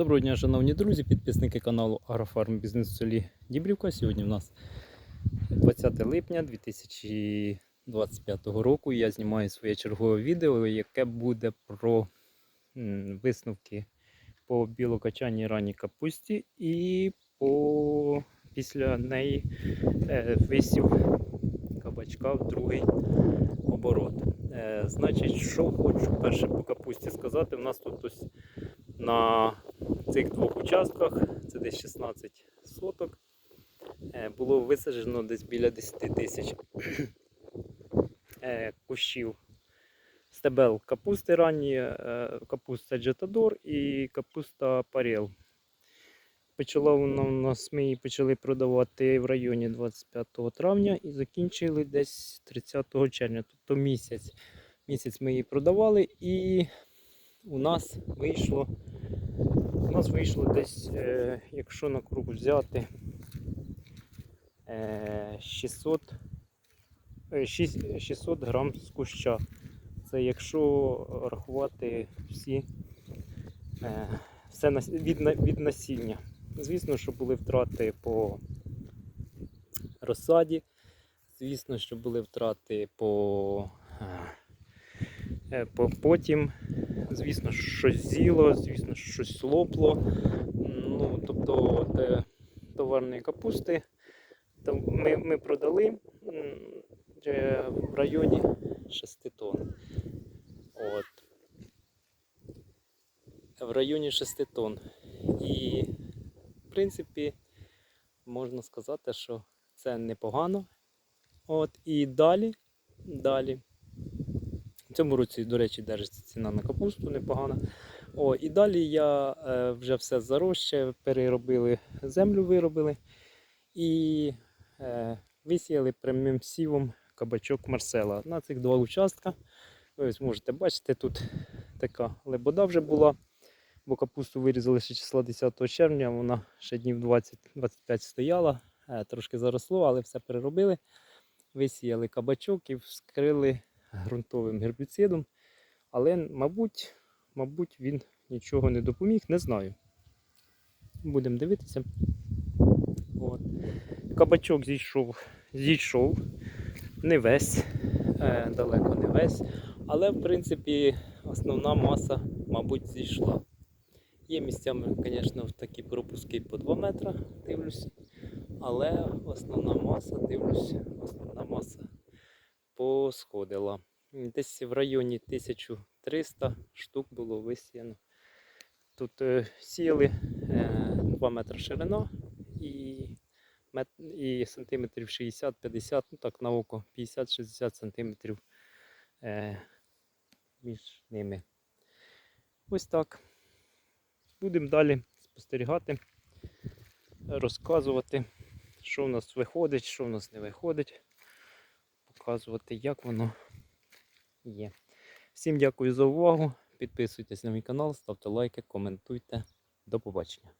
Доброго дня, шановні друзі, підписники каналу Агрофарм Бізнес в селі Дібрівка. Сьогодні у нас 20 липня 2025 року. Я знімаю своє чергове відео, яке буде про висновки по білокачаній ранній капусті і по після неї е, висів кабачка в другий оборот. Е, Значить, що хочу перше по капусті сказати. У нас тут ось на цих двох участках, це десь 16 соток, е, було висаджено десь біля 10 тисяч е, кущів стебел капусти ранні, е, капуста Джетадор і капуста Парел. Почала вона у нас, ми її почали продавати в районі 25 травня і закінчили десь 30 червня, тобто місяць. Місяць ми її продавали і у нас вийшло у нас вийшло десь, е, якщо на круг взяти е, 600, е, 6 600 грам з куща. Це якщо рахувати всі е, все від, від насіння. Звісно, що були втрати по розсаді, звісно, що були втрати по, е, по потім звісно, щось з'їло, звісно, щось лопло. Ну, тобто те товарної капусти то ми, ми продали в районі 6 тонн. От. В районі 6 тонн. І, в принципі, можна сказати, що це непогано. От, і далі, далі. В цьому році, до речі, держиться ціна на капусту непогана. О, і далі я е, вже все зароща, переробили, землю виробили і е, висіяли прямим сівом кабачок Марсела. На цих два участка. Ви ось можете бачити, тут така лебода вже була, бо капусту вирізали ще числа 10 червня, вона ще днів 20-25 стояла, е, трошки заросло, але все переробили. Висіяли кабачок і вскрили ґрунтовим гербіцидом. Але, мабуть, мабуть, він нічого не допоміг, не знаю. Будемо дивитися. От. Кабачок зійшов, зійшов, не весь, е, далеко не весь. Але, в принципі, основна маса, мабуть, зійшла. Є місцями, звісно, такі пропуски по 2 метри, дивлюся. Але основна маса, дивлюся, основна маса посходила. Десь в районі 1300 штук було висіяно. Тут е, сіяли е, 2 метри ширина і, і сантиметрів 60-50, ну так на око 50-60 сантиметрів е, між ними. Ось так. Будемо далі спостерігати, розказувати, що в нас виходить, що в нас не виходить показувати, як воно є. Всім дякую за увагу. Підписуйтесь на мій канал, ставте лайки, коментуйте. До побачення.